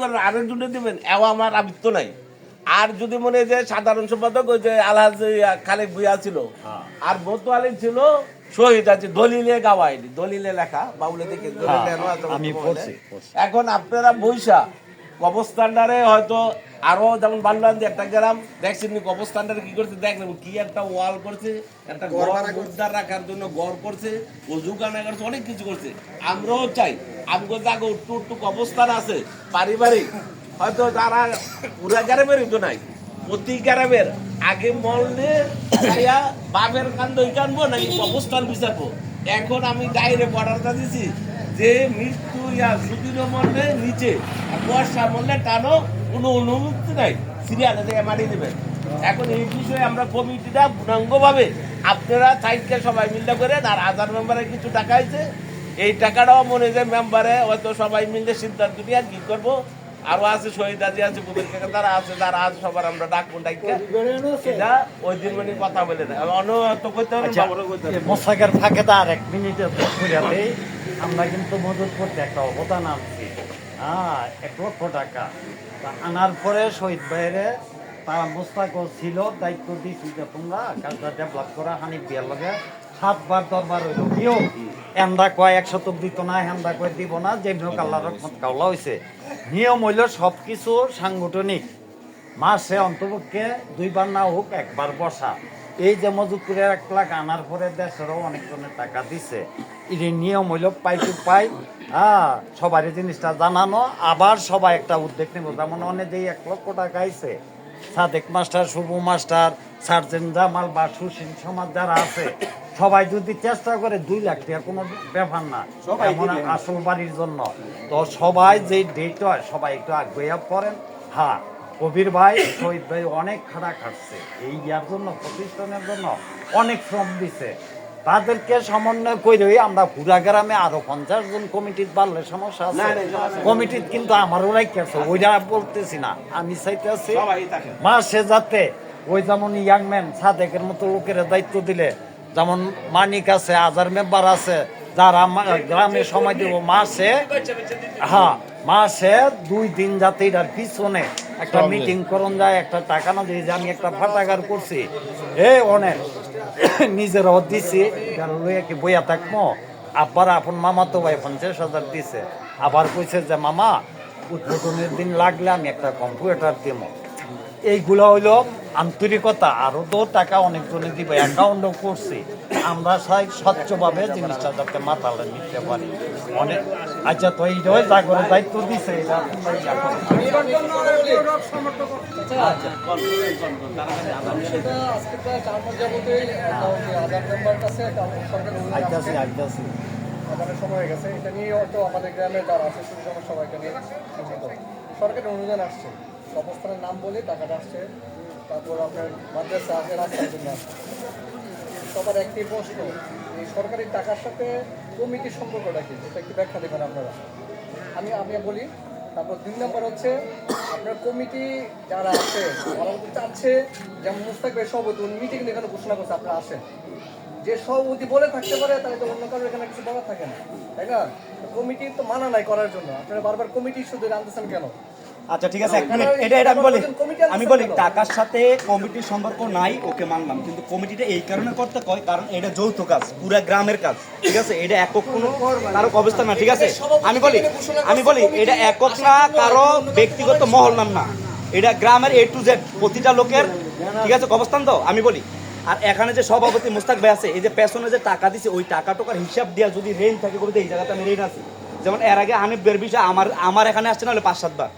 করেন আরেকজনে দেবেন এও আমার আবৃত্ত নাই আর যদি মনে যে সাধারণ সম্পাদক ওই যে আলহাজ খালেক ভুইয়া ছিল আর বোতোয়ালি ছিল শহীদ আছে দলিলে গাওয়াইনি দলিলে লেখা বাউলে। পড়ছি, পড়ছি। এখন আপনারা বৈশা কবস্থানটারে হয়তো আরও যেমন বাংলাদেশ একটা গ্রাম দেখছেন নি কবস্থানটারে কি করছে দেখলেন কি একটা ওয়াল করছে একটা ঘর উদ্ধার রাখার জন্য ঘর করছে অজু কানা করছে অনেক কিছু করছে। আমরাও চাই আমগো জাগো উট্টু উট্টু অবস্থান আছে পারিবারিক। হয়তো যারা পুরা গ্রামের তো নাই প্রতি গ্রামের আগে মরলে খাইয়া বাপের কান্দ কানবো নাকি অবস্থান বিচারবো? এখন আমি ডাইরেক্ট অর্ডারটা দিছি যে মৃত্যু ইয়া সুদিনও মরলে নিচে বর্ষা মরলে টানো কোনো অনুমতি নাই। সিরিয়ালে থেকে মারিয়ে দেবেন এখন এই বিষয়ে আমরা কমিটিটা পূর্ণাঙ্গ ভাবে আপনারা সাইডকে সবাই মিলে করেন আর আধার মেম্বারে কিছু টাকা আছে। এই টাকাটাও মনে যে মেম্বারে হয়তো সবাই মিলে সিদ্ধান্ত নিয়ে আর কি করব। আরও আছে শহীদ আজি আছে কুমির কাকা তারা আছে, যারা আছে, সবার আমরা ডাকবো ডাইকা। এটা ওই দিন মানে কথা বলে না। অন্য তো কইতে হবে আচ্ছা। মোসাকের ফাঁকে তো আর এক মিনিটে আমরা কিন্তু মজুত করতে একটা অবদান আনছি। হ্যাঁ এক লক্ষ টাকা। তা আনার পরে শহীদ বাইরে তারা মোস্তাকও ছিল, দায়িত্ব দিয়েছি যে তোমরা কাজটা ডেভেলপ করা হানি বিয়ার লগে। সাতবার দরবার হইল। কেউ এন্দা কয় একশত দিত না, হেন্দা কয় দিব না, যে হোক আল্লাহ রহমত কাউলা হয়েছে নিয়ম হইল সব কিছু সাংগঠনিক। মাসে অন্তপক্ষে দুইবার না হোক একবার বসা। এই যে মজুদপুরে এক লাখ আনার পরে দেশেরও অনেকজনের টাকা দিছে। এর নিয়ম হইল পাই টু পাই হ্যাঁ সবারই জিনিসটা জানানো আবার সবাই একটা উদ্যোগ নেব। যেমন অনেক যে এক লক্ষ টাকা আইছে। সাদেক মাস্টার শুভ মাস্টার সার্জেন জামাল বা সুশীল সমাজ যারা আছে সবাই যদি চেষ্টা করে দুই লাখ টাকা কোনো ব্যাপার না। এমন আসল বাড়ির জন্য। তো সবাই যে ডেট হয় সবাই একটু আগ্রহ করেন হ্যাঁ কবির ভাই শহীদ ভাই অনেক খাড়া খাটছে। এই ইয়ার জন্য প্রতিষ্ঠানের জন্য অনেক শ্রম দিছে। তাদেরকে সমন্বয় করে আমরা পুরা গ্রামে আরও পঞ্চাশ জন কমিটির বাড়লে সমস্যা আছে। কমিটির কিন্তু আমার আমারও রাখছে ওইটা বলতেছি না। আমি চাইতেছি মাসে যাতে ওই যেমন ইয়াংম্যান সাদেকের মতো লোকের দায়িত্ব দিলে যেমন মানিক আছে আজার মেম্বার আছে যারা গ্রামে সময় দিব মাসে হ্যাঁ মাসে দুই দিন যাতে এটার পিছনে একটা মিটিং করন যায় একটা টাকা না দিয়ে যে আমি একটা ফাটাগার করছি। এ অনেক। নিজেরাও দিছি কারণ কি বইয়া থাকব আবার আপন মামা তো ভাই পঞ্চাশ হাজার দিছে। আবার কইছে যে মামা উদ্বোধনের দিন লাগলে আমি একটা কম্পিউটার দিব এইগুলো হইল আন্তরিকতা। আরও তো টাকা অনেকজনে দিবে অ্যাকাউন্টও করছি। আমরা চাই স্বচ্ছভাবে জিনিসটা যাতে মাতালে নিতে পারি। অনেক আচ্ছা তো এই যে জাগরের দায়িত্ব দিছে নিয়ে হয়তো আমাদের সবাইকে সরকারের অনুদান আসছে। অবস্থানের নাম বলে টাকাটা আসছে। তারপর আপনার মাদ্রাসা আছে, রাস্তার জন্য সবার একটি প্রশ্ন, এই সরকারি টাকার সাথে কমিটির সম্পর্কটা কি? এটা একটু ব্যাখ্যা দেবেন আপনারা। আমি আমি বলি, তারপর দুই নম্বর হচ্ছে, আপনার কমিটি যারা আছে ওরা চাচ্ছে, যেমন মুস্তাক ভাই, সভাপতি, উনি মিটিং এখানে ঘোষণা করছে, আপনারা আসেন। যে সভাপতি বলে থাকতে পারে, তাহলে তো অন্য কারোর এখানে কিছু বলা থাকে না। তাই না? কমিটি তো মানা নাই করার জন্য। আপনারা বারবার কমিটি শুধু আনতেছেন কেন? আচ্ছা ঠিক আছে এক মিনিট এটা এটা আমি বলি আমি বলি টাকার সাথে কমিটির সম্পর্ক নাই ওকে মানলাম কিন্তু কমিটিটা এই কারণে করতে কয় কারণ এটা যৌথ কাজ পুরা গ্রামের কাজ ঠিক আছে? এটা একক কোনো কারও অবস্থা না ঠিক আছে? আমি বলি আমি বলি এটা একক না কারও ব্যক্তিগত মহল্লার না এটা গ্রামের এ টু জেড প্রতিটা লোকের ঠিক আছে অবস্থান তো আমি বলি। আর এখানে যে সভাপতি মুস্তাক ভাই আছে এই যে পেছনে যে টাকা দিছে ওই টাকা টাকার হিসাব দিয়া যদি রেঞ্জ থাকে বলতে এই জায়গাতে আমি রেঞ্জ আছি। যেমন এর আগে আমি বের বিষয় আমার আমার এখানে আসছে না হলে পাঁচ সাতবার।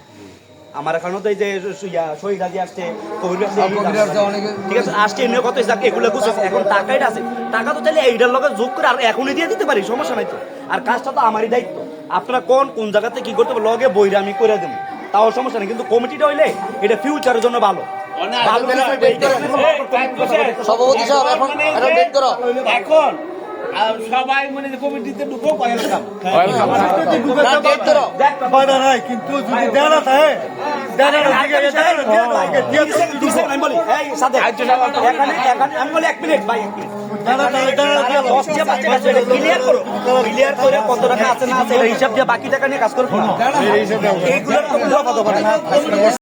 আমার এখানে তো এই যে শহীদ আজি আসছে কবির আসছে, আসছে। ঠিক আছে আজকে এমনি কত যাক এগুলো গুছাচ্ছে এখন টাকা আছে। টাকা তো তাহলে এইটার লগে যোগ করে আর এখনই দিয়ে দিতে পারি সমস্যা নাই তো। আর কাজটা তো আমারই দায়িত্ব। আপনারা কোন কোন জায়গাতে কি করতে হবে লগে বইরা আমি করে দেবো। তাও সমস্যা নেই কিন্তু কমিটিটা হইলে এটা ফিউচারের জন্য ভালো। সভাপতি সাহেব এখন সবাই মানে কমিটিতে ঢুকো ওয়েলকাম বাধা নাই কিন্তু যদি থাকে কত টাকা আছে না আছে হিসাব দিয়ে বাকি টাকা নিয়ে কাজ করব না